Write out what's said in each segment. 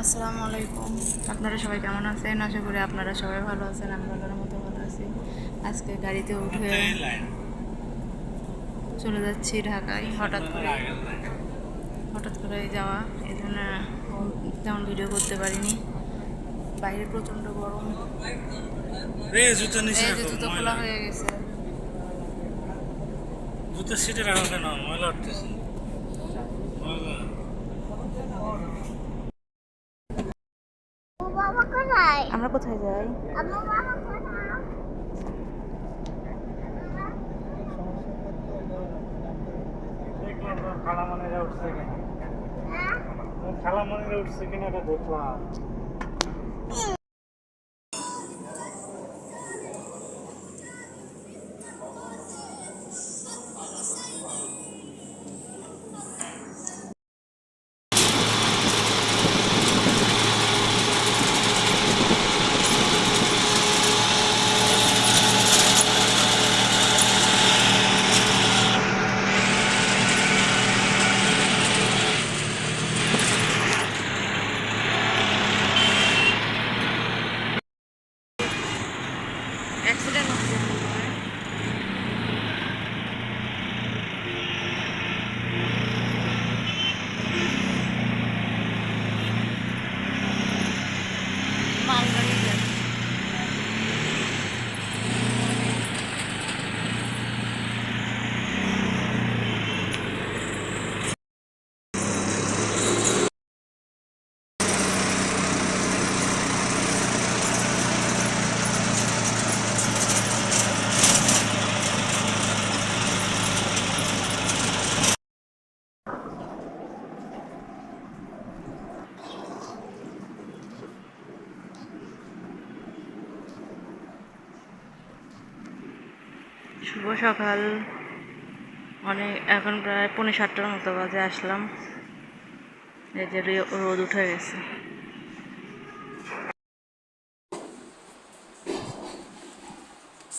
আসসালামু আলাইকুম। আপনারা সবাই কেমন আছেন? আশা করি আপনারা সবাই ভালো আছেন আমি ভালোর মতো ভালো আছি। আজকে গাড়িতে উঠে চলে যাচ্ছি ঢাকায় হঠাৎ করে। হঠাৎ করে যাওয়া এই জন্য তেমন ভিডিও করতে পারিনি। বাইরে প্রচণ্ড গরম। জুতো খোলা হয়ে গেছে। জুতো সিটে রাখো কেন ময়লা উঠতেছে ময়লা। বাবা কোথায় আমরা কোথায় যাই? খালা মনেরা উঠছে কিনা। হ্যাঁ? খালা মনেরা উঠছে কিনা এটা দেখলাম অ্যাক্সিডেন্ট হচ্ছে মনে হয়। মালগাড়ি যাচ্ছে। শুভ সকাল। অনেক এখন প্রায় পৌনে সাতটার মতো বাজে আসলাম। এই যে রোদ উঠে গেছে।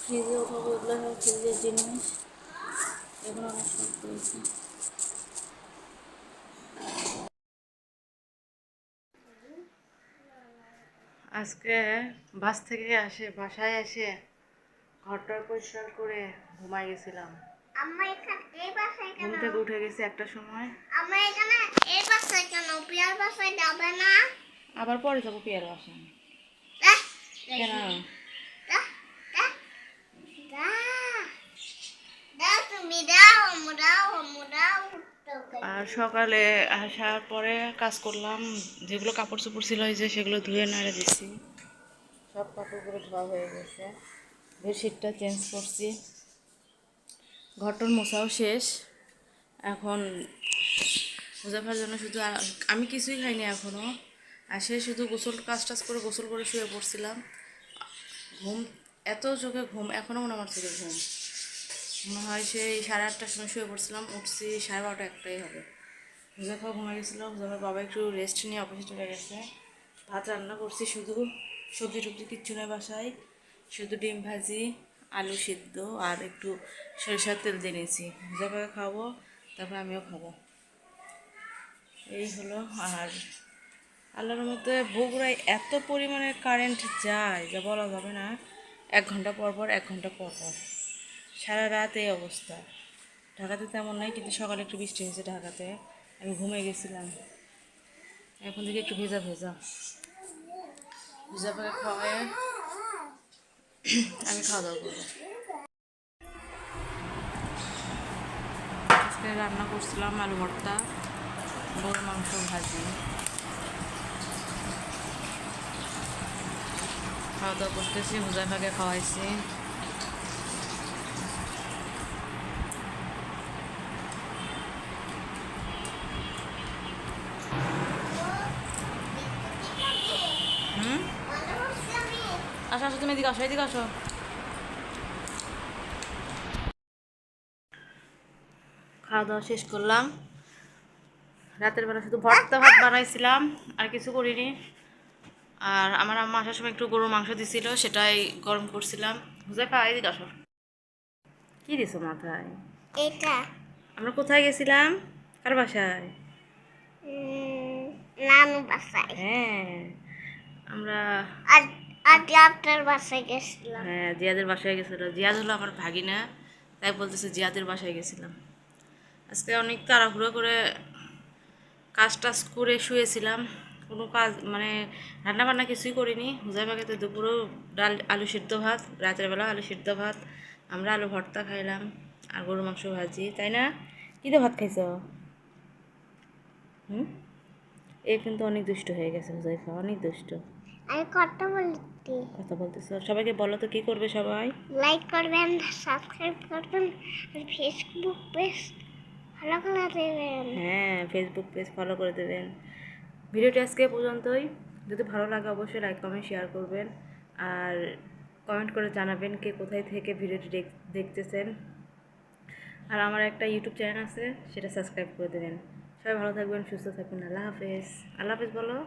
ফ্রিজে উঠাবো এগুলো সব ফ্রিজের জিনিস। এগুলো অনেক আজকে বাস থেকে আসে বাসায় এসে ঘরটা পরিষ্কার করে ঘুমাই গেছিলাম। আমরা এখানে এই বাসায় ঘুম থেকে উঠে গেছি একটা সময়। আমরা এখানে এই বাসায় কেন? পিয়ার বাসায় যাবে না? আবার পরে যাব পিয়ার বাসায়। আহ, কেন? আম্মু আর সকালে আসার পরে কাজ করলাম যেগুলো কাপড় চোপড় ছিল এই যে সেগুলো ধুয়ে নাড়ে দিচ্ছি। সব কাপড়গুলো ধোয়া হয়ে গেছে। বেডশিটটা চেঞ্জ করছি। ঘরটর মোছাও শেষ। এখন মোজাফার জন্য শুধু আমি কিছুই খাইনি এখনও আসে শুধু গোসল কাজ টাজ করে গোসল করে শুয়ে পড়ছিলাম। ঘুম, এত চোখে ঘুম এখনও মনে হয় আমার চোখে ঘুম। মনে হয় সেই সাড়ে আটটার সময় শুয়ে পড়ছিলাম, উঠছি সাড়ে বারোটা একটাই হবে। হুজাফা ঘুমিয়ে গেছিল হুজাফার বাবা একটু রেস্ট নিয়ে অফিসে চলে গেছে। ভাত রান্না করছি শুধু সবজি টবজি কিচ্ছু নেই বাসায়। শুধু ডিম ভাজি, আলু সিদ্ধ আর একটু সরিষার তেল দিয়ে নিয়েছি। হুজাফাকে খাব, তারপর আমিও খাব। এই হলো আর আল্লাহর মধ্যে বগুড়ায় এত পরিমাণে কারেন্ট যায় যা বলা যাবে না। এক ঘণ্টা পর পর, এক ঘণ্টা পর পর। সারা রাত এই অবস্থা। ঢাকাতে তেমন নাই, কিন্তু সকালে একটু বৃষ্টি হয়েছে ঢাকাতে। আমি ঘুমিয়ে গেছিলাম। এখন থেকে একটু ভেজা ভেজা। ভেজা পাকে খাওয়ায় আমি খাওয়া দাওয়া করব। আজকে রান্না করছিলাম আলু ভর্তা গরু মাংস ভাজি। খাওয়া দাওয়া করতেছি হুজাফাকে খাওয়াইছি। তুমি এদিকে আসো এদিকে আসো। খাওয়া দাওয়া শেষ করলাম। রাতের বেলা শুধু ভর্তা ভাত বানাইছিলাম আর কিছু করিনি। আর আমার আম্মা আসার সময় একটু গরুর মাংস দিছিল সেটাই গরম করছিলাম। হুজাইফা এদিকে আসো। কি দিছো মাথায়? এটা। আমরা কোথায় গেছিলাম? কার বাসায়? নানু বাসায়। হ্যাঁ আমরা আর আপনার বাসায় গেছিলাম। হ্যাঁ জিয়াদের বাসায় গেছিল। জিয়াদ হলো আমার ভাগিনা তাই বলতেছে জিয়াদের বাসায় গেছিলাম। আজকে অনেক তাড়াহুড়ো করে কাজ টাজ করে শুয়েছিলাম। কোনো কাজ মানে রান্না বান্না কিছুই করিনি। হুজাইফাকে তো দুপুরেও ডাল আলু সিদ্ধ ভাত রাতের বেলা আলু সিদ্ধ ভাত আমরা আলু ভর্তা খাইলাম আর গরু মাংস ভাজি তাই না? কী ভাত খাইছ? হুম? এ কিন্তু অনেক দুষ্ট হয়ে গেছে হুজাইফা অনেক দুষ্ট। আমি কথা বলতে কথা বলতেছ। সবাইকে বলো তো কী করবে সবাই? লাইক করবেন সাবস্ক্রাইব করবেন আর ফেসবুক পেজ ফলো করে দেবেন। হ্যাঁ ফেসবুক পেজ ফলো করে দেবেন। ভিডিওটি আজকে পর্যন্তই। যদি ভালো লাগে অবশ্যই লাইক কমেন্ট শেয়ার করবেন। আর কমেন্ট করে জানাবেন কে কোথায় থেকে ভিডিওটি দেখ- দেখতেছেন। আর আমার একটা ইউটিউব চ্যানেল আছে সেটা সাবস্ক্রাইব করে দেবেন। সবাই ভালো থাকবেন সুস্থ থাকবেন। আল্লাহ হাফেজ। আল্লাহ হাফেজ বলো।